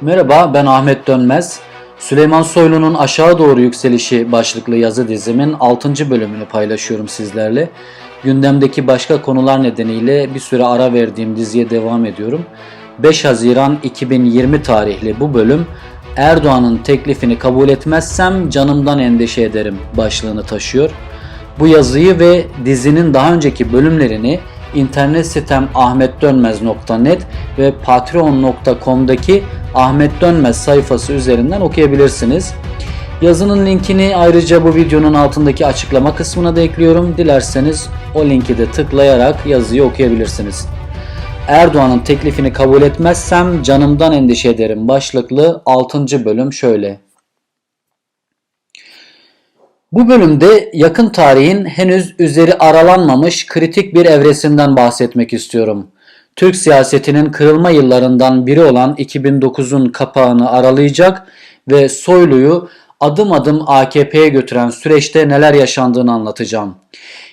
Merhaba ben Ahmet Dönmez. Süleyman Soylu'nun Aşağı Doğru Yükselişi başlıklı yazı dizimin 6. bölümünü paylaşıyorum sizlerle. Gündemdeki başka konular nedeniyle bir süre ara verdiğim diziye devam ediyorum. 5 Haziran 2020 tarihli bu bölüm Erdoğan'ın teklifini kabul etmezsem canımdan endişe ederim başlığını taşıyor. Bu yazıyı ve dizinin daha önceki bölümlerini internet sitem ahmetdönmez.net ve patreon.com'daki Ahmet Dönmez sayfası üzerinden okuyabilirsiniz. Yazının linkini ayrıca bu videonun altındaki açıklama kısmına da ekliyorum. Dilerseniz o linki de tıklayarak yazıyı okuyabilirsiniz. Erdoğan'ın teklifini kabul etmezsem canımdan endişe ederim başlıklı 6. bölüm şöyle. Bu bölümde yakın tarihin henüz üzeri aralanmamış kritik bir evresinden bahsetmek istiyorum. Türk siyasetinin kırılma yıllarından biri olan 2009'un kapağını aralayacak ve Soylu'yu adım adım AKP'ye götüren süreçte neler yaşandığını anlatacağım.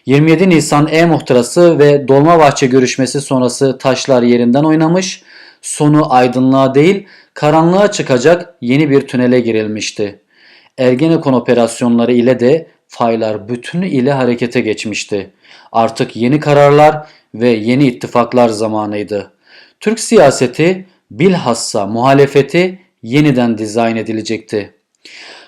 27 Nisan E-Muhtırası ve Dolmabahçe görüşmesi sonrası taşlar yerinden oynamış, sonu aydınlığa değil karanlığa çıkacak yeni bir tünele girilmişti. Ergenekon operasyonları ile de faylar bütünü ile harekete geçmişti. Artık yeni kararlar ve yeni ittifaklar zamanıydı. Türk siyaseti bilhassa muhalefeti yeniden dizayn edilecekti.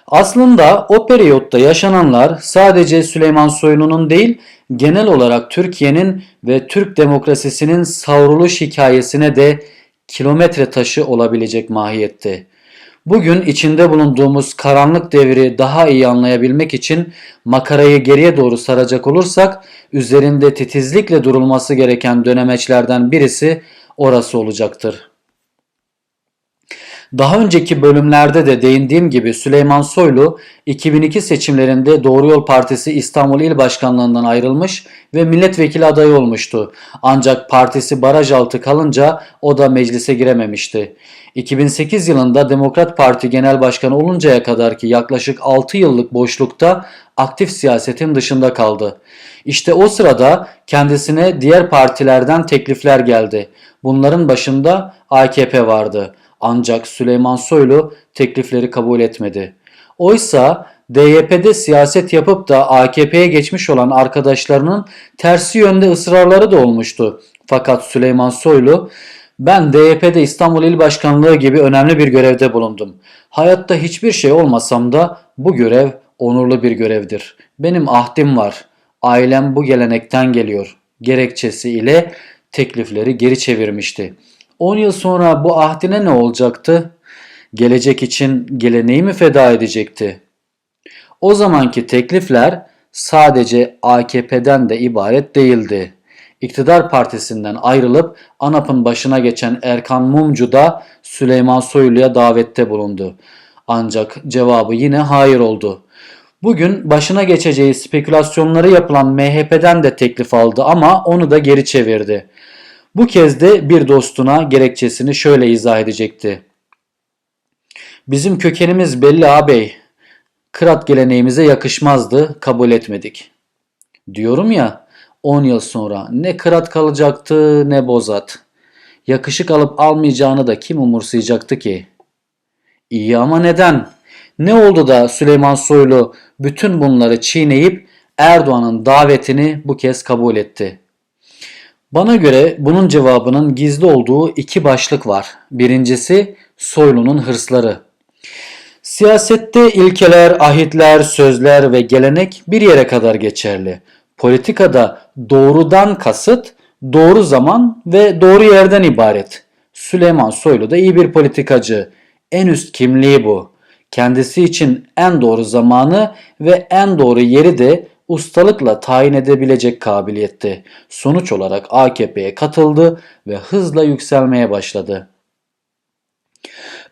Aslında o periyotta yaşananlar sadece Süleyman Soylu'nun değil, genel olarak Türkiye'nin ve Türk demokrasisinin savruluş hikayesine de kilometre taşı olabilecek mahiyette. Bugün içinde bulunduğumuz karanlık devri daha iyi anlayabilmek için makarayı geriye doğru saracak olursak üzerinde titizlikle durulması gereken dönemeçlerden birisi orası olacaktır. Daha önceki bölümlerde de değindiğim gibi Süleyman Soylu 2002 seçimlerinde Doğru Yol Partisi İstanbul İl Başkanlığından ayrılmış ve milletvekili adayı olmuştu. Ancak partisi baraj altı kalınca o da meclise girememişti. 2008 yılında Demokrat Parti Genel Başkanı oluncaya kadar ki yaklaşık 6 yıllık boşlukta aktif siyasetin dışında kaldı. İşte o sırada kendisine diğer partilerden teklifler geldi. Bunların başında AKP vardı. Ancak Süleyman Soylu teklifleri kabul etmedi. Oysa DYP'de siyaset yapıp da AKP'ye geçmiş olan arkadaşlarının tersi yönde ısrarları da olmuştu. Fakat Süleyman Soylu ben DYP'de İstanbul İl Başkanlığı gibi önemli bir görevde bulundum. Hayatta hiçbir şey olmasam da bu görev onurlu bir görevdir. Benim ahdim var. Ailem bu gelenekten geliyor. Gerekçesi ile teklifleri geri çevirmişti. 10 yıl sonra bu ahdine ne olacaktı? Gelecek için geleneği mi feda edecekti? O zamanki teklifler sadece AKP'den de ibaret değildi. İktidar partisinden ayrılıp ANAP'ın başına geçen Erkan Mumcu da Süleyman Soylu'ya davette bulundu. Ancak cevabı yine hayır oldu. Bugün başına geçeceği spekülasyonları yapılan MHP'den de teklif aldı ama onu da geri çevirdi. Bu kez de bir dostuna gerekçesini şöyle izah edecekti. Bizim kökenimiz belli ağabey. Kırat geleneğimize yakışmazdı, kabul etmedik. Diyorum ya 10 yıl sonra ne kırat kalacaktı ne bozat. Yakışık alıp almayacağını da kim umursayacaktı ki? İyi ama neden? Ne oldu da Süleyman Soylu bütün bunları çiğneyip Erdoğan'ın davetini bu kez kabul etti? Bana göre bunun cevabının gizli olduğu iki başlık var. Birincisi Soylu'nun hırsları. Siyasette ilkeler, ahitler, sözler ve gelenek bir yere kadar geçerli. Politikada doğrudan kasıt doğru zaman ve doğru yerden ibaret. Süleyman Soylu da iyi bir politikacı. En üst kimliği bu. Kendisi için en doğru zamanı ve en doğru yeri de ustalıkla tayin edebilecek kabiliyette. Sonuç olarak AKP'ye katıldı ve hızla yükselmeye başladı.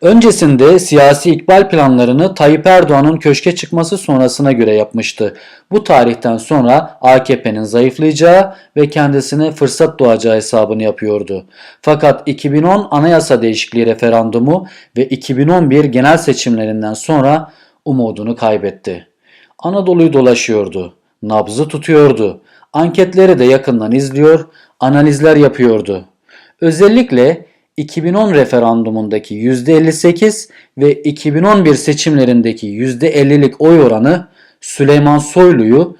Öncesinde siyasi ikbal planlarını Tayyip Erdoğan'ın köşke çıkması sonrasına göre yapmıştı. Bu tarihten sonra AKP'nin zayıflayacağı ve kendisine fırsat doğacağı hesabını yapıyordu. Fakat 2010 anayasa değişikliği referandumu ve 2011 genel seçimlerinden sonra umudunu kaybetti. Anadolu'yu dolaşıyordu nabzı tutuyordu. Anketleri de yakından izliyor, analizler yapıyordu. Özellikle 2010 referandumundaki %58 ve 2011 seçimlerindeki %50'lik oy oranı Süleyman Soylu'yu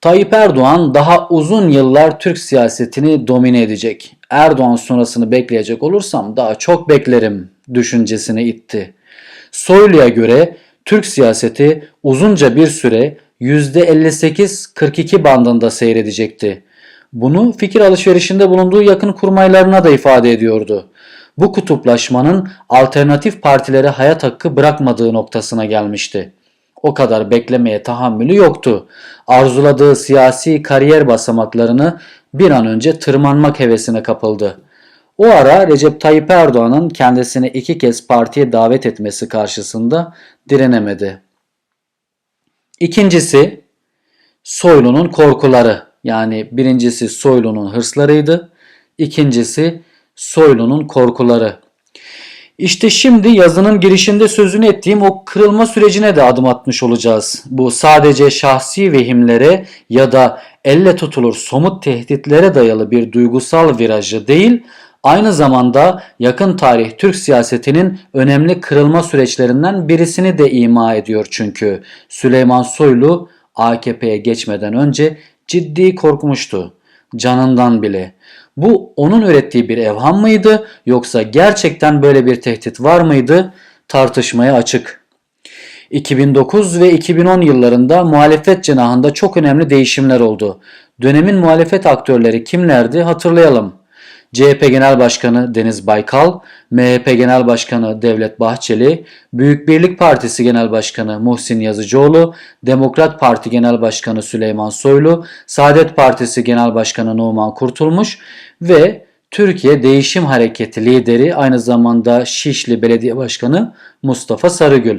Tayyip Erdoğan daha uzun yıllar Türk siyasetini domine edecek. Erdoğan sonrasını bekleyecek olursam daha çok beklerim düşüncesine itti. Soylu'ya göre Türk siyaseti uzunca bir süre %58-42 bandında seyredecekti. Bunu fikir alışverişinde bulunduğu yakın kurmaylarına da ifade ediyordu. Bu kutuplaşmanın alternatif partilere hayat hakkı bırakmadığı noktasına gelmişti. O kadar beklemeye tahammülü yoktu. Arzuladığı siyasi kariyer basamaklarını bir an önce tırmanmak hevesine kapıldı. O ara Recep Tayyip Erdoğan'ın kendisini iki kez partiye davet etmesi karşısında direnemedi. İkincisi Soylu'nun korkuları. Yani birincisi Soylu'nun hırslarıydı. İkincisi Soylu'nun korkuları. İşte şimdi yazının girişinde sözünü ettiğim o kırılma sürecine de adım atmış olacağız. Bu sadece şahsi vehimlere ya da elle tutulur somut tehditlere dayalı bir duygusal virajı değil, aynı zamanda yakın tarih Türk siyasetinin önemli kırılma süreçlerinden birisini de ima ediyor çünkü. Süleyman Soylu AKP'ye geçmeden önce ciddi korkmuştu. Canından bile. Bu onun ürettiği bir evham mıydı yoksa gerçekten böyle bir tehdit var mıydı tartışmaya açık. 2009 ve 2010 yıllarında muhalefet cenahında çok önemli değişimler oldu. Dönemin muhalefet aktörleri kimlerdi hatırlayalım. CHP Genel Başkanı Deniz Baykal, MHP Genel Başkanı Devlet Bahçeli, Büyük Birlik Partisi Genel Başkanı Muhsin Yazıcıoğlu, Demokrat Parti Genel Başkanı Süleyman Soylu, Saadet Partisi Genel Başkanı Numan Kurtulmuş ve Türkiye Değişim Hareketi lideri aynı zamanda Şişli Belediye Başkanı Mustafa Sarıgül.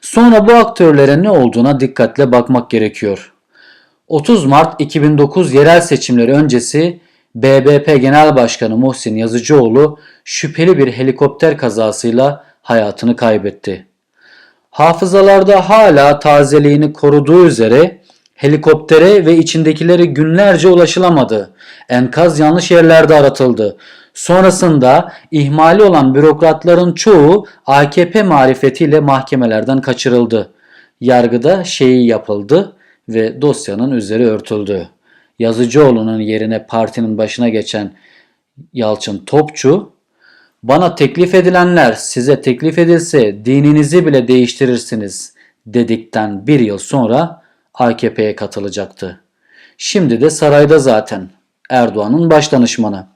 Sonra bu aktörlere ne olduğuna dikkatle bakmak gerekiyor. 30 Mart 2009 yerel seçimleri öncesi BBP Genel Başkanı Muhsin Yazıcıoğlu şüpheli bir helikopter kazasıyla hayatını kaybetti. Hafızalarda hala tazeliğini koruduğu üzere helikoptere ve içindekileri günlerce ulaşılamadı. Enkaz yanlış yerlerde aratıldı. Sonrasında ihmali olan bürokratların çoğu AKP marifetiyle mahkemelerden kaçırıldı. Yargıda şeyi yapıldı ve dosyanın üzeri örtüldü. Yazıcıoğlu'nun yerine partinin başına geçen Yalçın Topçu, bana teklif edilenler size teklif edilse dininizi bile değiştirirsiniz dedikten bir yıl sonra AKP'ye katılacaktı. Şimdi de sarayda zaten Erdoğan'ın başdanışmanı.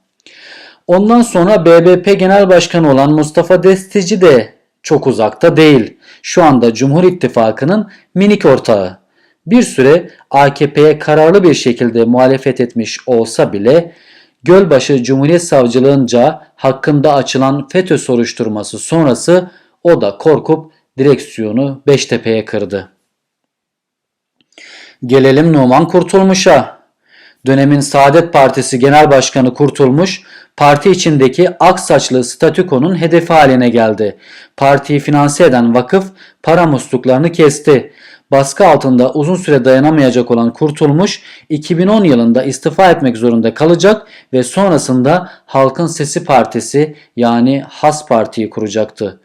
Ondan sonra BBP Genel Başkanı olan Mustafa Destici de çok uzakta değil. Şu anda Cumhur İttifakı'nın minik ortağı bir süre AKP'ye kararlı bir şekilde muhalefet etmiş olsa bile Gölbaşı Cumhuriyet Savcılığınca hakkında açılan FETÖ soruşturması sonrası o da korkup direksiyonu Beştepe'ye kırdı. Gelelim Numan Kurtulmuş'a. Dönemin Saadet Partisi Genel Başkanı Kurtulmuş, parti içindeki aksaçlı statükonun hedefi haline geldi. Partiyi finanse eden vakıf para musluklarını kesti baskı altında uzun süre dayanamayacak olan Kurtulmuş 2010 yılında istifa etmek zorunda kalacak ve sonrasında Halkın Sesi Partisi yani Has Parti'yi kuracaktı.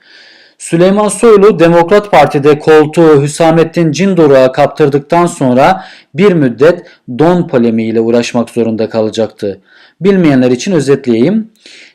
Süleyman Soylu Demokrat Parti'de koltuğu Hüsamettin Cindoruk'a kaptırdıktan sonra bir müddet don polemiğiyle uğraşmak zorunda kalacaktı. Bilmeyenler için özetleyeyim.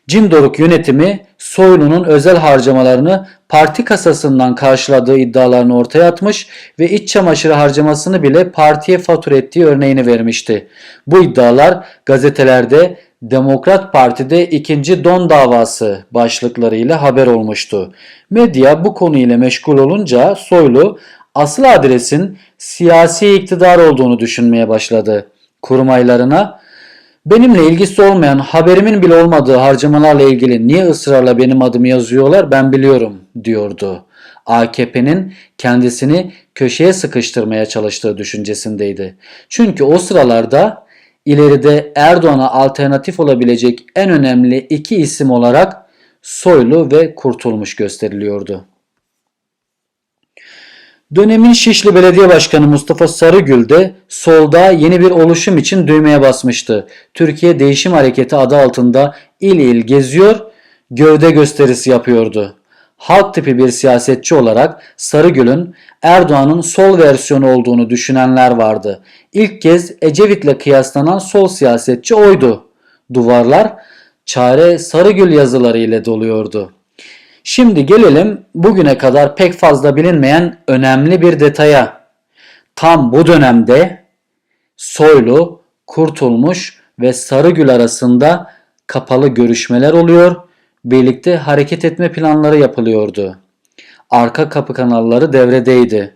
Cindoruk yönetimi Soylu'nun özel harcamalarını parti kasasından karşıladığı iddialarını ortaya atmış ve iç çamaşırı harcamasını bile partiye fatura ettiği örneğini vermişti. Bu iddialar gazetelerde Demokrat Parti'de ikinci don davası başlıklarıyla haber olmuştu. Medya bu konuyla meşgul olunca Soylu asıl adresin siyasi iktidar olduğunu düşünmeye başladı. Kurmaylarına Benimle ilgisi olmayan, haberimin bile olmadığı harcamalarla ilgili niye ısrarla benim adımı yazıyorlar ben biliyorum diyordu. AKP'nin kendisini köşeye sıkıştırmaya çalıştığı düşüncesindeydi. Çünkü o sıralarda ileride Erdoğan'a alternatif olabilecek en önemli iki isim olarak Soylu ve Kurtulmuş gösteriliyordu. Dönemin Şişli Belediye Başkanı Mustafa Sarıgül de solda yeni bir oluşum için düğmeye basmıştı. Türkiye Değişim Hareketi adı altında il il geziyor, gövde gösterisi yapıyordu. Halk tipi bir siyasetçi olarak Sarıgül'ün Erdoğan'ın sol versiyonu olduğunu düşünenler vardı. İlk kez Ecevit'le kıyaslanan sol siyasetçi oydu. Duvarlar çare Sarıgül yazıları ile doluyordu. Şimdi gelelim bugüne kadar pek fazla bilinmeyen önemli bir detaya. Tam bu dönemde Soylu, Kurtulmuş ve Sarıgül arasında kapalı görüşmeler oluyor, birlikte hareket etme planları yapılıyordu. Arka kapı kanalları devredeydi.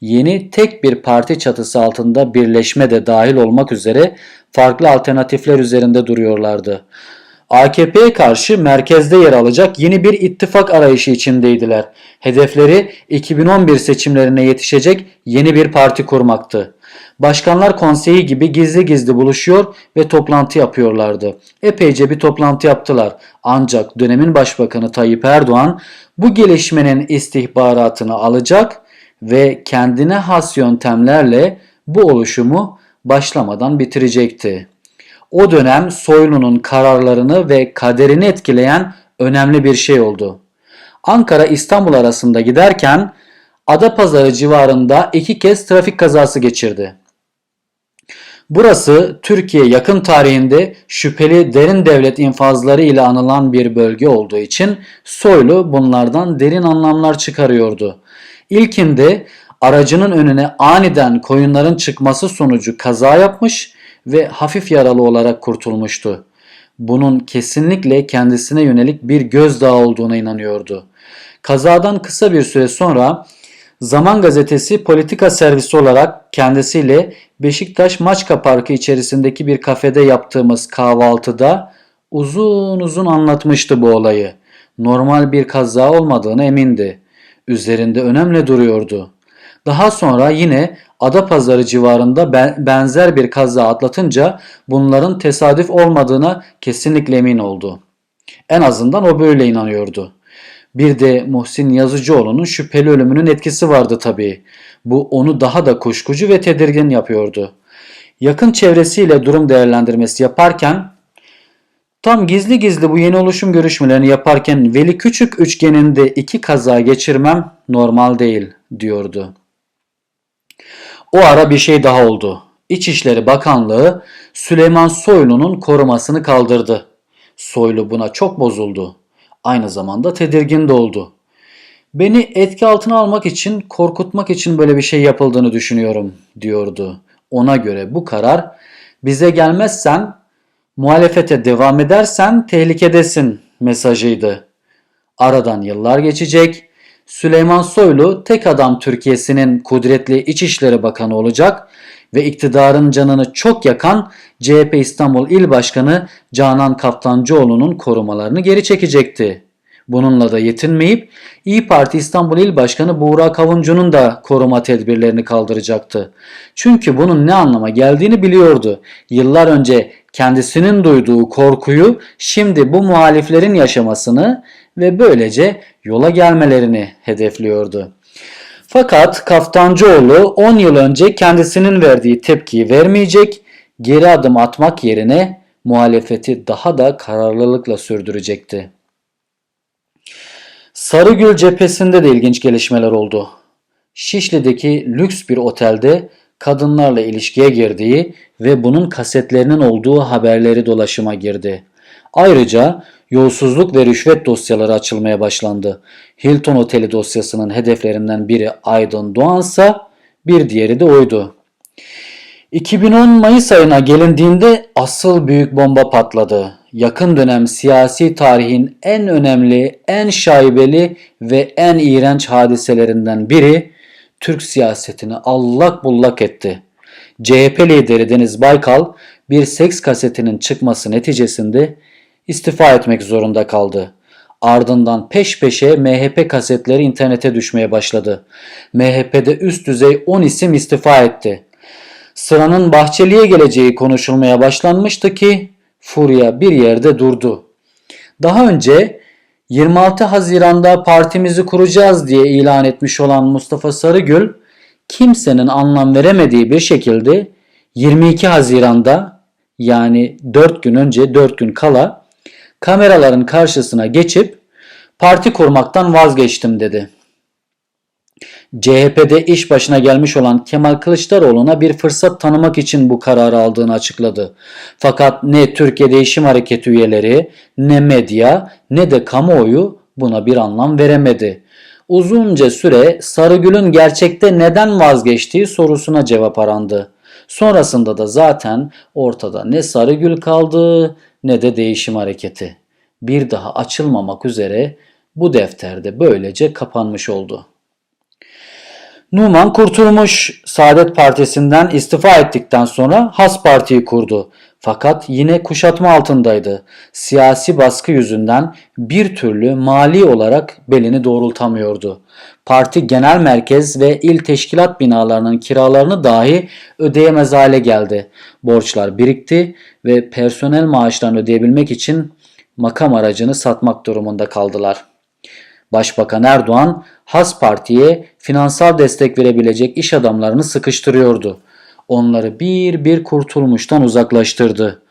Yeni tek bir parti çatısı altında birleşme de dahil olmak üzere farklı alternatifler üzerinde duruyorlardı. AKP'ye karşı merkezde yer alacak yeni bir ittifak arayışı içindeydiler. Hedefleri 2011 seçimlerine yetişecek yeni bir parti kurmaktı. Başkanlar Konseyi gibi gizli gizli buluşuyor ve toplantı yapıyorlardı. Epeyce bir toplantı yaptılar. Ancak dönemin başbakanı Tayyip Erdoğan bu gelişmenin istihbaratını alacak ve kendine has yöntemlerle bu oluşumu başlamadan bitirecekti. O dönem Soylu'nun kararlarını ve kaderini etkileyen önemli bir şey oldu. Ankara İstanbul arasında giderken Adapazarı civarında iki kez trafik kazası geçirdi. Burası Türkiye yakın tarihinde şüpheli derin devlet infazları ile anılan bir bölge olduğu için Soylu bunlardan derin anlamlar çıkarıyordu. İlkinde aracının önüne aniden koyunların çıkması sonucu kaza yapmış ve hafif yaralı olarak kurtulmuştu. Bunun kesinlikle kendisine yönelik bir gözdağı olduğuna inanıyordu. Kazadan kısa bir süre sonra Zaman Gazetesi politika servisi olarak kendisiyle Beşiktaş Maçka Parkı içerisindeki bir kafede yaptığımız kahvaltıda uzun uzun anlatmıştı bu olayı. Normal bir kaza olmadığını emindi. Üzerinde önemli duruyordu. Daha sonra yine Adapazarı civarında benzer bir kaza atlatınca bunların tesadüf olmadığına kesinlikle emin oldu. En azından o böyle inanıyordu. Bir de Muhsin Yazıcıoğlu'nun şüpheli ölümünün etkisi vardı tabii. Bu onu daha da kuşkucu ve tedirgin yapıyordu. Yakın çevresiyle durum değerlendirmesi yaparken tam gizli gizli bu yeni oluşum görüşmelerini yaparken Veli Küçük üçgeninde iki kaza geçirmem normal değil diyordu. O ara bir şey daha oldu. İçişleri Bakanlığı Süleyman Soylu'nun korumasını kaldırdı. Soylu buna çok bozuldu. Aynı zamanda tedirgin de oldu. Beni etki altına almak için, korkutmak için böyle bir şey yapıldığını düşünüyorum diyordu. Ona göre bu karar bize gelmezsen, muhalefete devam edersen tehlikedesin mesajıydı. Aradan yıllar geçecek. Süleyman Soylu tek adam Türkiye'sinin kudretli İçişleri Bakanı olacak ve iktidarın canını çok yakan CHP İstanbul İl Başkanı Canan Kaftancıoğlu'nun korumalarını geri çekecekti. Bununla da yetinmeyip İyi Parti İstanbul İl Başkanı Buğra Kavuncu'nun da koruma tedbirlerini kaldıracaktı. Çünkü bunun ne anlama geldiğini biliyordu. Yıllar önce kendisinin duyduğu korkuyu şimdi bu muhaliflerin yaşamasını ve böylece yola gelmelerini hedefliyordu. Fakat Kaftancıoğlu 10 yıl önce kendisinin verdiği tepkiyi vermeyecek, geri adım atmak yerine muhalefeti daha da kararlılıkla sürdürecekti. Sarıgül cephesinde de ilginç gelişmeler oldu. Şişli'deki lüks bir otelde kadınlarla ilişkiye girdiği ve bunun kasetlerinin olduğu haberleri dolaşıma girdi. Ayrıca yolsuzluk ve rüşvet dosyaları açılmaya başlandı. Hilton Oteli dosyasının hedeflerinden biri Aydın Doğansa bir diğeri de oydu. 2010 Mayıs ayına gelindiğinde asıl büyük bomba patladı. Yakın dönem siyasi tarihin en önemli, en şaibeli ve en iğrenç hadiselerinden biri Türk siyasetini allak bullak etti. CHP lideri Deniz Baykal bir seks kasetinin çıkması neticesinde istifa etmek zorunda kaldı. Ardından peş peşe MHP kasetleri internete düşmeye başladı. MHP'de üst düzey 10 isim istifa etti. Sıranın Bahçeli'ye geleceği konuşulmaya başlanmıştı ki furya bir yerde durdu. Daha önce 26 Haziran'da partimizi kuracağız diye ilan etmiş olan Mustafa Sarıgül kimsenin anlam veremediği bir şekilde 22 Haziran'da yani 4 gün önce 4 gün kala kameraların karşısına geçip parti kurmaktan vazgeçtim dedi. CHP'de iş başına gelmiş olan Kemal Kılıçdaroğlu'na bir fırsat tanımak için bu kararı aldığını açıkladı. Fakat ne Türkiye Değişim Hareketi üyeleri, ne medya, ne de kamuoyu buna bir anlam veremedi. Uzunca süre Sarıgül'ün gerçekte neden vazgeçtiği sorusuna cevap arandı. Sonrasında da zaten ortada ne Sarıgül kaldı ne de değişim hareketi. Bir daha açılmamak üzere bu defterde böylece kapanmış oldu. Numan Kurtulmuş Saadet Partisi'nden istifa ettikten sonra Has Parti'yi kurdu. Fakat yine kuşatma altındaydı. Siyasi baskı yüzünden bir türlü mali olarak belini doğrultamıyordu. Parti genel merkez ve il teşkilat binalarının kiralarını dahi ödeyemez hale geldi. Borçlar birikti ve personel maaşlarını ödeyebilmek için makam aracını satmak durumunda kaldılar. Başbakan Erdoğan Has Parti'ye finansal destek verebilecek iş adamlarını sıkıştırıyordu. Onları bir bir kurtulmuştan uzaklaştırdı.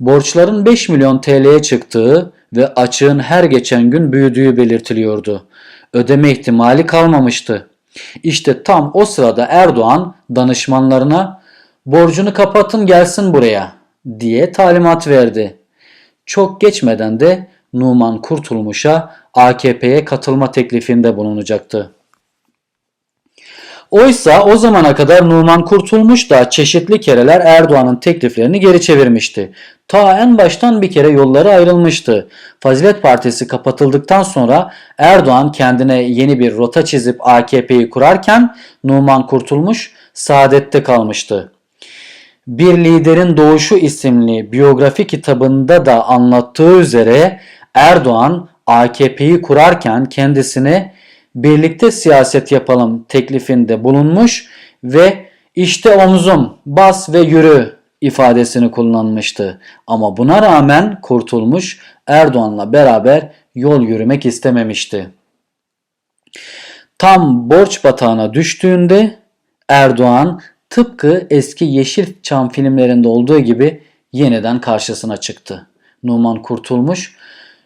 Borçların 5 milyon TL'ye çıktığı ve açığın her geçen gün büyüdüğü belirtiliyordu. Ödeme ihtimali kalmamıştı. İşte tam o sırada Erdoğan danışmanlarına borcunu kapatın gelsin buraya diye talimat verdi. Çok geçmeden de Numan Kurtulmuş'a AKP'ye katılma teklifinde bulunacaktı. Oysa o zamana kadar Numan Kurtulmuş da çeşitli kereler Erdoğan'ın tekliflerini geri çevirmişti. Ta en baştan bir kere yolları ayrılmıştı. Fazilet Partisi kapatıldıktan sonra Erdoğan kendine yeni bir rota çizip AKP'yi kurarken Numan Kurtulmuş saadette kalmıştı. Bir Liderin Doğuşu isimli biyografi kitabında da anlattığı üzere Erdoğan AKP'yi kurarken kendisine birlikte siyaset yapalım teklifinde bulunmuş ve işte omzum bas ve yürü ifadesini kullanmıştı. Ama buna rağmen kurtulmuş Erdoğan'la beraber yol yürümek istememişti. Tam borç batağına düştüğünde Erdoğan tıpkı eski Yeşilçam filmlerinde olduğu gibi yeniden karşısına çıktı. Numan Kurtulmuş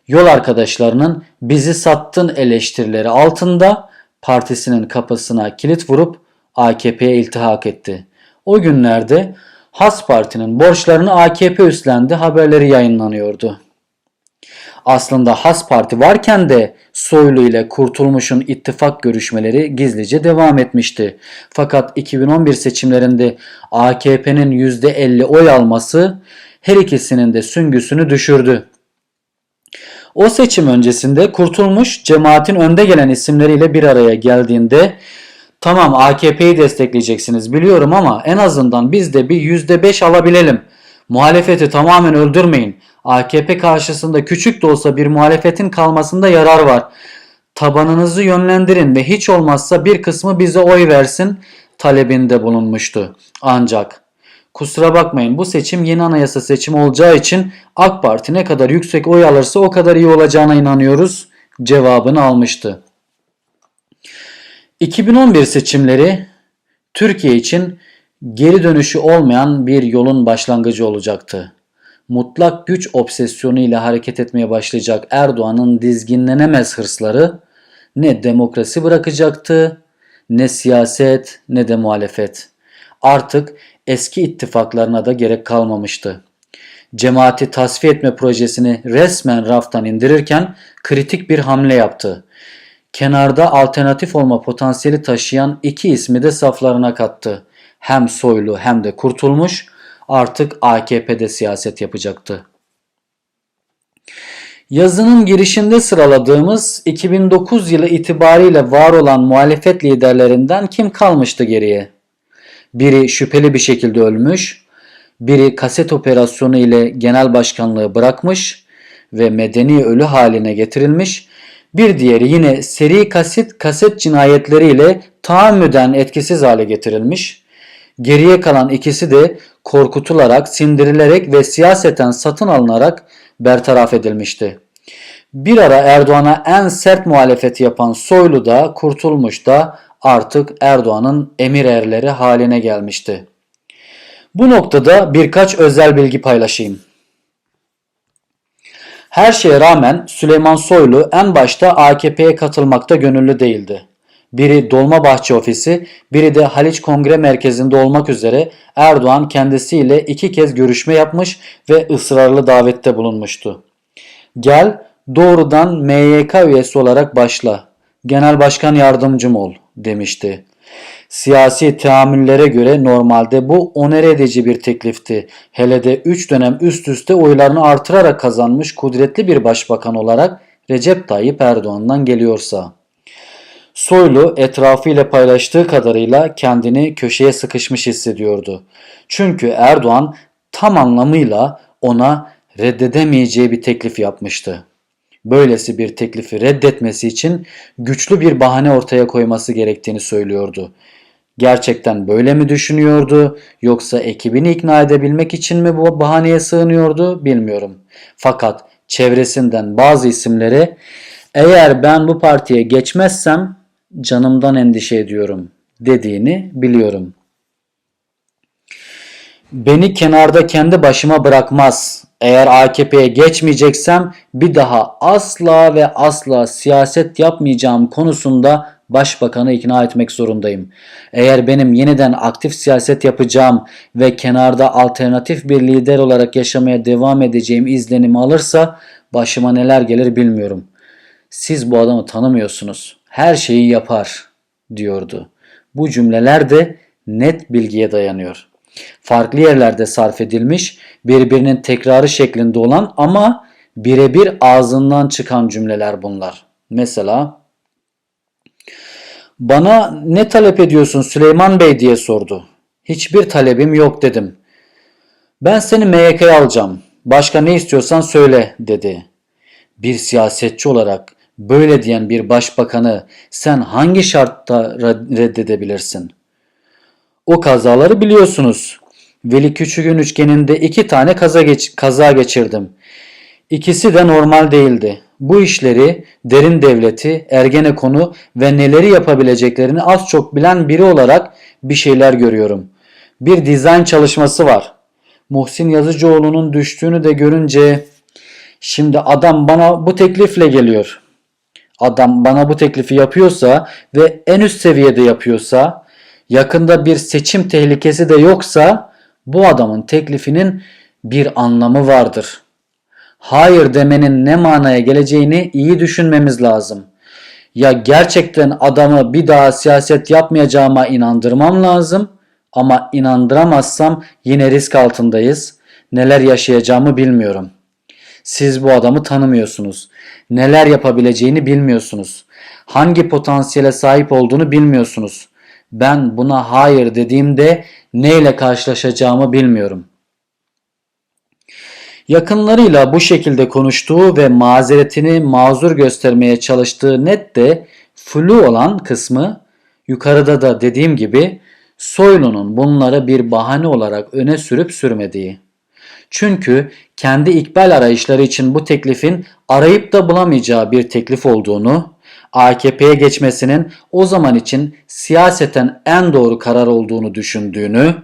yol arkadaşlarının bizi sattın eleştirileri altında partisinin kapısına kilit vurup AKP'ye iltihak etti. O günlerde Has Parti'nin borçlarını AKP üstlendi haberleri yayınlanıyordu. Aslında Has Parti varken de Soylu ile Kurtulmuş'un ittifak görüşmeleri gizlice devam etmişti. Fakat 2011 seçimlerinde AKP'nin %50 oy alması her ikisinin de süngüsünü düşürdü. O seçim öncesinde Kurtulmuş cemaatin önde gelen isimleriyle bir araya geldiğinde tamam AKP'yi destekleyeceksiniz biliyorum ama en azından biz de bir %5 alabilelim. Muhalefeti tamamen öldürmeyin. AKP karşısında küçük de olsa bir muhalefetin kalmasında yarar var. Tabanınızı yönlendirin ve hiç olmazsa bir kısmı bize oy versin talebinde bulunmuştu. Ancak Kusura bakmayın bu seçim yeni anayasa seçimi olacağı için AK Parti ne kadar yüksek oy alırsa o kadar iyi olacağına inanıyoruz cevabını almıştı. 2011 seçimleri Türkiye için geri dönüşü olmayan bir yolun başlangıcı olacaktı. Mutlak güç obsesyonu ile hareket etmeye başlayacak Erdoğan'ın dizginlenemez hırsları ne demokrasi bırakacaktı, ne siyaset ne de muhalefet. Artık eski ittifaklarına da gerek kalmamıştı. Cemaati tasfiye etme projesini resmen raftan indirirken kritik bir hamle yaptı. Kenarda alternatif olma potansiyeli taşıyan iki ismi de saflarına kattı. Hem soylu hem de kurtulmuş artık AKP'de siyaset yapacaktı. Yazının girişinde sıraladığımız 2009 yılı itibariyle var olan muhalefet liderlerinden kim kalmıştı geriye? Biri şüpheli bir şekilde ölmüş, biri kaset operasyonu ile genel başkanlığı bırakmış ve medeni ölü haline getirilmiş. Bir diğeri yine seri kaset kaset cinayetleriyle tahammüden etkisiz hale getirilmiş. Geriye kalan ikisi de korkutularak, sindirilerek ve siyaseten satın alınarak bertaraf edilmişti. Bir ara Erdoğan'a en sert muhalefeti yapan Soylu da Kurtulmuş da artık Erdoğan'ın emir erleri haline gelmişti. Bu noktada birkaç özel bilgi paylaşayım. Her şeye rağmen Süleyman Soylu en başta AKP'ye katılmakta gönüllü değildi. Biri Dolmabahçe ofisi, biri de Haliç Kongre Merkezi'nde olmak üzere Erdoğan kendisiyle iki kez görüşme yapmış ve ısrarlı davette bulunmuştu. Gel doğrudan MYK üyesi olarak başla. Genel başkan yardımcım ol demişti. Siyasi teamüllere göre normalde bu onere edici bir teklifti. Hele de 3 dönem üst üste oylarını artırarak kazanmış kudretli bir başbakan olarak Recep Tayyip Erdoğan'dan geliyorsa. Soylu etrafıyla paylaştığı kadarıyla kendini köşeye sıkışmış hissediyordu. Çünkü Erdoğan tam anlamıyla ona reddedemeyeceği bir teklif yapmıştı. Böylesi bir teklifi reddetmesi için güçlü bir bahane ortaya koyması gerektiğini söylüyordu. Gerçekten böyle mi düşünüyordu yoksa ekibini ikna edebilmek için mi bu bahaneye sığınıyordu bilmiyorum. Fakat çevresinden bazı isimlere eğer ben bu partiye geçmezsem canımdan endişe ediyorum dediğini biliyorum. Beni kenarda kendi başıma bırakmaz. Eğer AKP'ye geçmeyeceksem bir daha asla ve asla siyaset yapmayacağım konusunda başbakanı ikna etmek zorundayım. Eğer benim yeniden aktif siyaset yapacağım ve kenarda alternatif bir lider olarak yaşamaya devam edeceğim izlenimi alırsa başıma neler gelir bilmiyorum. Siz bu adamı tanımıyorsunuz. Her şeyi yapar diyordu. Bu cümleler de net bilgiye dayanıyor. Farklı yerlerde sarf edilmiş, birbirinin tekrarı şeklinde olan ama birebir ağzından çıkan cümleler bunlar. Mesela bana ne talep ediyorsun Süleyman Bey diye sordu. Hiçbir talebim yok dedim. Ben seni MYK'ya alacağım. Başka ne istiyorsan söyle dedi. Bir siyasetçi olarak böyle diyen bir başbakanı sen hangi şartta reddedebilirsin? O kazaları biliyorsunuz. Veli Küçük'ün üçgeninde iki tane kaza, geç kaza geçirdim. İkisi de normal değildi. Bu işleri derin devleti, Ergenekon'u ve neleri yapabileceklerini az çok bilen biri olarak bir şeyler görüyorum. Bir dizayn çalışması var. Muhsin Yazıcıoğlu'nun düştüğünü de görünce şimdi adam bana bu teklifle geliyor. Adam bana bu teklifi yapıyorsa ve en üst seviyede yapıyorsa, yakında bir seçim tehlikesi de yoksa bu adamın teklifinin bir anlamı vardır. Hayır demenin ne manaya geleceğini iyi düşünmemiz lazım. Ya gerçekten adamı bir daha siyaset yapmayacağıma inandırmam lazım ama inandıramazsam yine risk altındayız. Neler yaşayacağımı bilmiyorum. Siz bu adamı tanımıyorsunuz. Neler yapabileceğini bilmiyorsunuz. Hangi potansiyele sahip olduğunu bilmiyorsunuz. Ben buna hayır dediğimde neyle karşılaşacağımı bilmiyorum. Yakınlarıyla bu şekilde konuştuğu ve mazeretini mazur göstermeye çalıştığı net de flu olan kısmı yukarıda da dediğim gibi Soylu'nun bunları bir bahane olarak öne sürüp sürmediği. Çünkü kendi ikbal arayışları için bu teklifin arayıp da bulamayacağı bir teklif olduğunu, AKP'ye geçmesinin o zaman için siyaseten en doğru karar olduğunu düşündüğünü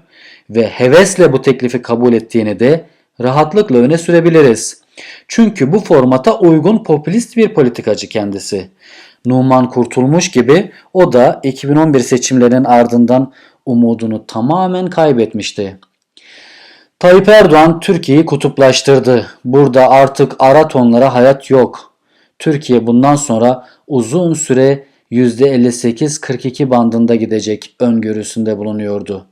ve hevesle bu teklifi kabul ettiğini de rahatlıkla öne sürebiliriz. Çünkü bu formata uygun popülist bir politikacı kendisi. Numan Kurtulmuş gibi o da 2011 seçimlerinin ardından umudunu tamamen kaybetmişti. Tayyip Erdoğan Türkiye'yi kutuplaştırdı. Burada artık ara tonlara hayat yok. Türkiye bundan sonra uzun süre %58-42 bandında gidecek öngörüsünde bulunuyordu.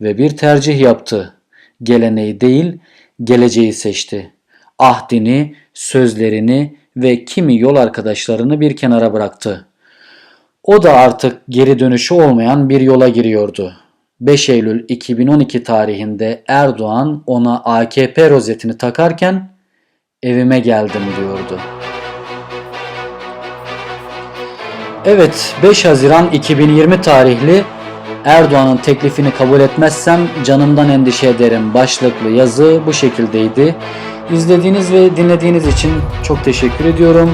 Ve bir tercih yaptı. Geleneği değil, geleceği seçti. Ahdini, sözlerini ve kimi yol arkadaşlarını bir kenara bıraktı. O da artık geri dönüşü olmayan bir yola giriyordu. 5 Eylül 2012 tarihinde Erdoğan ona AKP rozetini takarken evime geldim diyordu. Evet 5 Haziran 2020 tarihli Erdoğan'ın teklifini kabul etmezsem canımdan endişe ederim başlıklı yazı bu şekildeydi. İzlediğiniz ve dinlediğiniz için çok teşekkür ediyorum.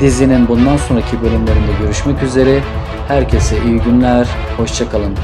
Dizinin bundan sonraki bölümlerinde görüşmek üzere. Herkese iyi günler, hoşçakalın.